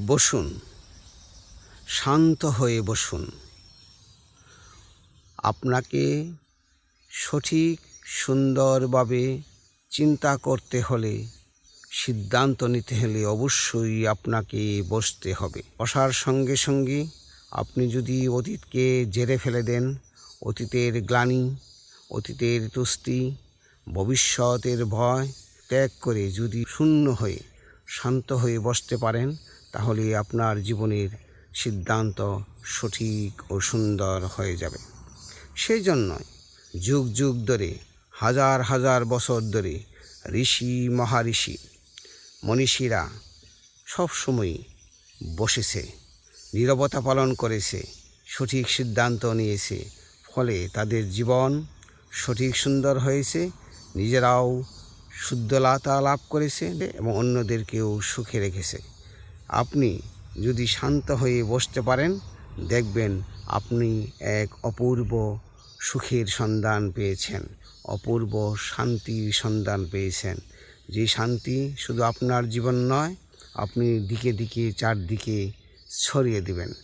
বসুন, শান্ত হয়ে বসুন। আপনাকে সঠিক, সুন্দরভাবে চিন্তা করতে হলে, সিদ্ধান্ত নিতে হলে অবশ্যই আপনাকে বসতে হবে। বসার সঙ্গে সঙ্গে আপনি যদি অতীতকে জেরে ফেলে দেন, অতীতের গ্লানি, অতীতের তুস্তি ভবিষ্যতের ভয় ত্যাগ করে যদি শূন্য হয়ে শান্ত হয়ে বসতে পারেন তাহলে আপনার জীবনের সিদ্ধান্ত সঠিক ও সুন্দর হয়ে যাবে। সেই জন্যই যুগ যুগ ধরে, হাজার হাজার বছর ধরে ঋষি, মহাঋষি, মনীষীরা সবসময় বসেছে, নীরবতা পালন করেছে, সঠিক সিদ্ধান্ত নিয়েছে। ফলে তাদের জীবন সঠিক সুন্দর হয়েছে, নিজেরাও শুদ্ধলতা লাভ করেছে এবং অন্যদেরকেও সুখে রেখেছে। আপনি যদি শান্ত হয়ে বসতে পারেন, দেখবেন আপনি এক অপূর্ব সুখের সন্ধান পেয়েছেন, অপূর্ব শান্তির সন্ধান পেয়েছেন। যে শান্তি শুধু আপনার জীবন নয়, আপনি দিকে দিকে, চারদিকে ছড়িয়ে দিবেন।